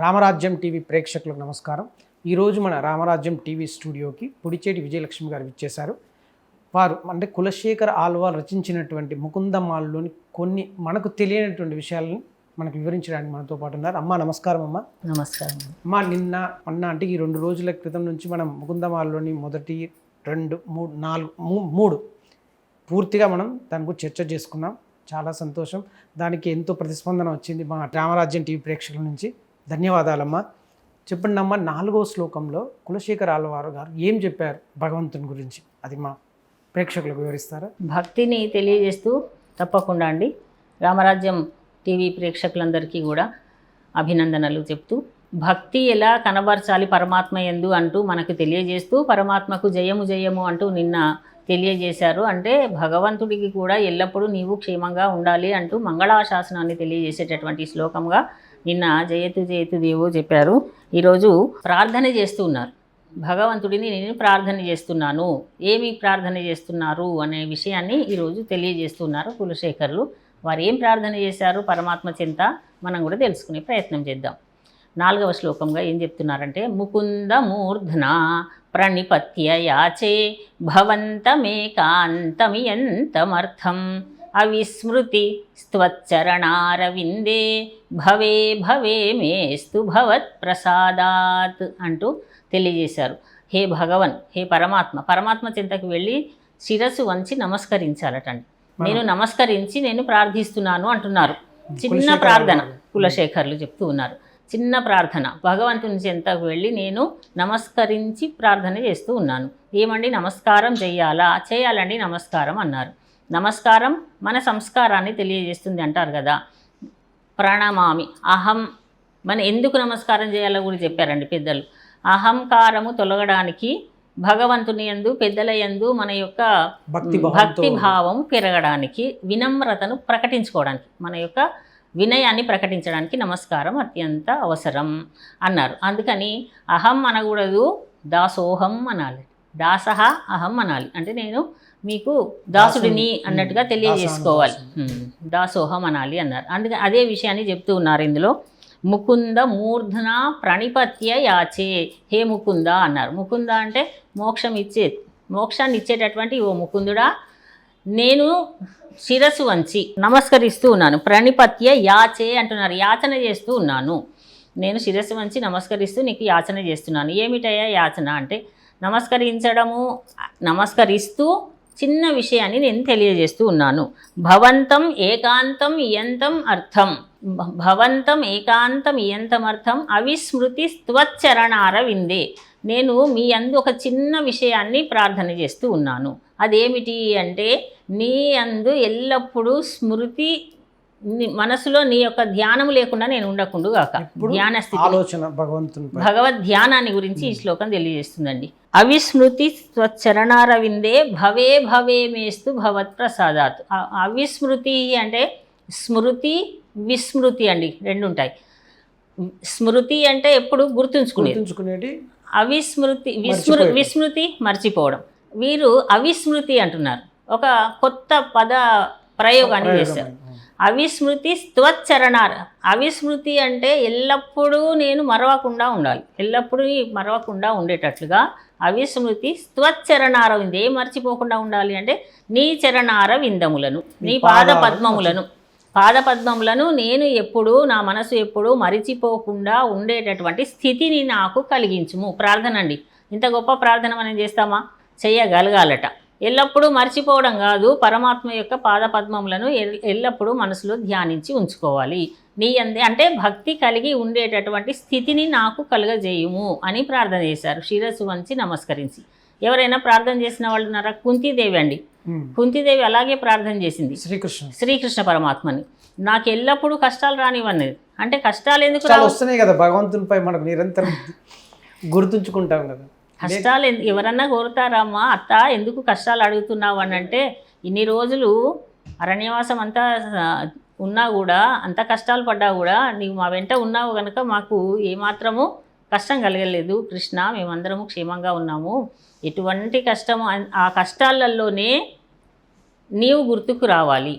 రామరాజ్యం TV ప్రేక్షకులకు నమస్కారం. ఈరోజు మన రామరాజ్యం టీవీ స్టూడియోకి పుడిచేటి విజయలక్ష్మి గారు ఇచ్చేశారు వారు అంటే కులశేఖర ఆల్వాల్ రచించినటువంటి ముకుందమాల్లోని కొన్ని మనకు తెలియనటువంటి విషయాలను మనకు వివరించడానికి మనతో పాటు ఉన్నారు. అమ్మ నమస్కారం అమ్మ. నమస్కారం. అమ్మ నిన్న మొన్న అంటే ఈ రెండు రోజుల క్రితం నుంచి మనం ముకుందమాల్లోని మొదటి రెండు మూడు నాలుగు మూ- మూడు పూర్తిగా మనం దాని గురించి చర్చ చేసుకున్నాం. చాలా సంతోషం. దానికి ఎంతో ప్రతిస్పందన వచ్చింది మా రామరాజ్యం టీవీ ప్రేక్షకుల నుంచి. ధన్యవాదాలమ్మా. చెప్పండి అమ్మ నాలుగో శ్లోకంలో కులశేఖర ఆళ్వారు గారు ఏం చెప్పారు భగవంతుని గురించి? అది మా ప్రేక్షకులకు వివరిస్తారా? భక్తిని తెలియజేస్తూ తప్పకుండా అండి. రామరాజ్యం టీవీ ప్రేక్షకులందరికీ కూడా అభినందనలు చెప్తూ భక్తి ఎలా కనబరచాలి పరమాత్మ ఎందు అంటూ మనకు తెలియజేస్తూ పరమాత్మకు జయము జయము అంటూ నిన్న తెలియజేశారు. అంటే భగవంతుడికి కూడా ఎల్లప్పుడూ నీవు క్షేమంగా ఉండాలి అంటూ మంగళాశాసనాన్ని తెలియజేసేటటువంటి శ్లోకంగా నిన్న జయతు జయతు దేవో చెప్పారు. ఈరోజు ప్రార్థన చేస్తూ ఉన్నారు భగవంతుడిని నేను ప్రార్థన చేస్తున్నాను. ఏమి ప్రార్థన చేస్తున్నారు అనే విషయాన్ని ఈరోజు తెలియజేస్తున్నారు కులశేఖర్లు. వారు ఏం ప్రార్థన చేశారు? పరమాత్మ చింత మనం కూడా తెలుసుకునే ప్రయత్నం చేద్దాం. నాలుగవ శ్లోకంగా ఏం చెప్తున్నారంటే ముకుంద మూర్ధన ప్రణిపత్య యాచే భవంతమేకాంతమియంతమర్థం అవిస్మృతి స్త్వచ్చరణారవిందే. భవే భవే మేస్తు భవత్ ప్రసాదాత్ అంటూ తెలియజేశారు. హే భగవన్ హే పరమాత్మ. పరమాత్మ చింతకు వెళ్ళి శిరస్సు వంచి నమస్కరించాలటండి. నేను నమస్కరించి నేను ప్రార్థిస్తున్నాను అంటున్నారు. చిన్న ప్రార్థన. కులశేఖర్లు చెప్తూ ఉన్నారు. చిన్న ప్రార్థన. భగవంతుని చెంతకు వెళ్ళి నేను నమస్కరించి ప్రార్థన చేస్తూ ఉన్నాను. ఏమండి? నమస్కారం చెయ్యాలా? చేయాలండి నమస్కారం అన్నారు. నమస్కారం. మన సంస్కారాన్ని తెలియజేస్తుంది అంటారు కదా. ప్రణమామి. అహం. మన ఎందుకు నమస్కారం చేయాలో కూడా చెప్పారండి పెద్దలు. అహంకారము తొలగడానికి భగవంతుని యందు పెద్దల యందు మన యొక్క భక్తి భావం పెరగడానికి వినమ్రతను ప్రకటించుకోవడానికి మన యొక్క వినయాన్ని ప్రకటించడానికి నమస్కారం అత్యంత అవసరం అన్నారు. అందుకని అహం అనకూడదు దాసోహం అనాలి. దాసహ అహం అనాలి. అంటే నేను మీకు దాసుడిని అన్నట్టుగా తెలియజేసుకోవాలి. దాసోహం అనాలి. అన్నారు. అందుకే అదే విషయాన్ని చెప్తూ ఉన్నారు ఇందులో. ముకుంద మూర్ధన ప్రణిపత్య యాచే. హే ముకుంద అన్నారు. ముకుంద అంటే మోక్షం ఇచ్చే మోక్షాన్ని ఇచ్చేటటువంటి ఓ ముకుందుడా. నేను శిరస్సు వంచి నమస్కరిస్తూ ఉన్నాను. ప్రణిపత్య యాచే అంటున్నారు. యాచన చేస్తూ ఉన్నాను. నేను శిరస్సు వంచి నమస్కరిస్తూ నీకు యాచన చేస్తున్నాను. ఏమిటయ్యా యాచన అంటే నమస్కరించడము నమస్కరిస్తూ చిన్న విషయాన్ని నేను తెలియజేస్తూ ఉన్నాను. భవంతం ఏకాంతం ఇయంతం అర్థం. భ- భవంతం ఏకాంతం ఇయంతం అర్థం అవిస్మృతి త్వచ్చరణార విందే నేను మీ అందు ఒక చిన్న విషయాన్ని ప్రార్థన చేస్తూ ఉన్నాను. అదేమిటి అంటే నీ అందు ఎల్లప్పుడూ స్మృతి మనసులో నీ యొక్క ధ్యానం లేకుండా నేను ఉండకుండా ఎప్పుడు ధ్యాన స్థితి. ఆలోచన భగవంతుని భగవద్ ధ్యానాన్ని గురించి ఈ శ్లోకం తెలియజేస్తుందండి. అవిస్మృతి స్వచ్చరణారవిందే భవే భవే మేస్తు భవత్ ప్రసాదాత్. అవిస్మృతి అంటే స్మృతి విస్మృతి అండి. రెండు ఉంటాయి స్మృతి అంటే ఎప్పుడు గుర్తుంచుకునేది. అవిస్మృతి విస్మృ. విస్మృతి మర్చిపోవడం. వీరు అవిస్మృతి అంటున్నారు. ఒక కొత్త పద ప్రయోగాన్ని చేశారు. అవిస్మృతి స్తవచ్చరణార అవిస్మృతి అంటే ఎల్లప్పుడూ నేను మరవకుండా ఉండాలి. ఎల్లప్పుడూ మరవకుండా ఉండేటట్లుగా అవిస్మృతి స్తవచ్చరణార విందే ఏం మర్చిపోకుండా ఉండాలి అంటే నీ చరణార విందములను నీ పాద పద్మములను. పాద పద్మములను నేను ఎప్పుడు నా మనసు ఎప్పుడు మరిచిపోకుండా ఉండేటటువంటి స్థితిని నాకు కలిగించుము. ప్రార్థన అండి ఇంత గొప్ప ప్రార్థన మనం చేస్తామా? చేయగలగాలట. ఎల్లప్పుడూ మర్చిపోవడం కాదు పరమాత్మ యొక్క పాద పద్మములను ఎల్- ఎల్లప్పుడూ మనసులో ధ్యానించి ఉంచుకోవాలి. నీ అందే అంటే భక్తి కలిగి ఉండేటటువంటి స్థితిని నాకు కలుగజేయుము అని ప్రార్థన చేశారు. శిరస్సు వంచి నమస్కరించి. ఎవరైనా ప్రార్థన చేసిన వాళ్ళు ఉన్నారా? కుంతీదేవి అండి. కుంతీదేవి అలాగే ప్రార్థన చేసింది. శ్రీకృష్ణ. శ్రీకృష్ణ పరమాత్మని. నాకు ఎల్లప్పుడూ కష్టాలు రానివన్నది అంటే కష్టాలు ఎందుకు వస్తున్నాయి కదా భగవంతునిపై మనకు నిరంతరం గుర్తుంచుకుంటాం కదా. కష్టాలు ఎవరన్నా కోరుతారమ్మా అత్త ఎందుకు కష్టాలు అడుగుతున్నావు అని అంటే ఇన్ని రోజులు అరణ్యవాసం అంతా ఉన్నా కూడా అంత కష్టాలు పడ్డా కూడా నీవు మా వెంట ఉన్నావు కనుక మాకు ఏమాత్రము కష్టం కలగలేదు. కృష్ణ మేమందరము క్షేమంగా ఉన్నాము. ఎటువంటి కష్టము ఆ కష్టాలలోనే నీవు గుర్తుకు రావాలి.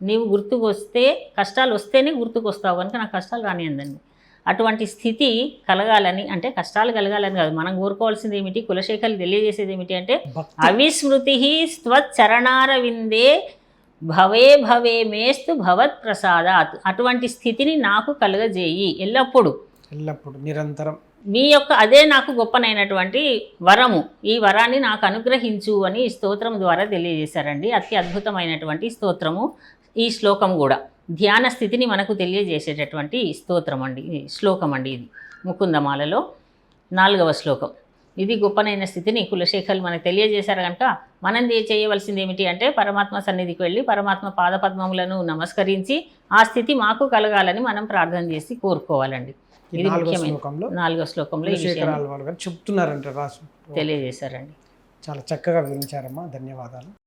నీవు గుర్తుకు వస్తే కష్టాలు వస్తేనే గుర్తుకు వస్తావు కనుక నాకు కష్టాలు రానియందండి అటువంటి స్థితి కలగాలని అంటే కష్టాలు కలగాలని కాదు. మనం కోరుకోవాల్సింది ఏమిటి? కులశేఖర్లు తెలియజేసేది ఏమిటి అంటే అవిస్మృతి స్వచ్చరణారవిందే భవే భవే మేస్తు భవత్ ప్రసాదాత్ అటువంటి స్థితిని నాకు కలుగజేయి. ఎల్లప్పుడూ. ఎల్లప్పుడు. నిరంతరం. మీ యొక్క అదే నాకు గొప్పనైనటువంటి వరము. ఈ వరాన్ని నాకు అనుగ్రహించు అని ఈ స్తోత్రం ద్వారా తెలియజేశారండి. అతి అద్భుతమైనటువంటి స్తోత్రము ఈ శ్లోకం కూడా. ధ్యాన స్థితిని మనకు తెలియజేసేటటువంటి స్తోత్రం అండి శ్లోకం అండి ఇది. ముకుందమాలలో నాలుగవ శ్లోకం. ఇది గొప్పనైన స్థితిని కులశేఖర్లు మనకు తెలియజేశారు కనుక మనం చేయవలసింది ఏమిటి అంటే పరమాత్మ సన్నిధికి వెళ్ళి పరమాత్మ పాదపద్మములను నమస్కరించి ఆ స్థితి మాకు కలగాలని మనం ప్రార్థన చేసి కోరుకోవాలండి. ఇది ముఖ్యమైన శ్లోకంలో నాలుగో శ్లోకంలో చెప్తున్నారంట రాసు. తెలియజేశారండి. చాలా చక్కగా వివరించారమ్మా. ధన్యవాదాలు.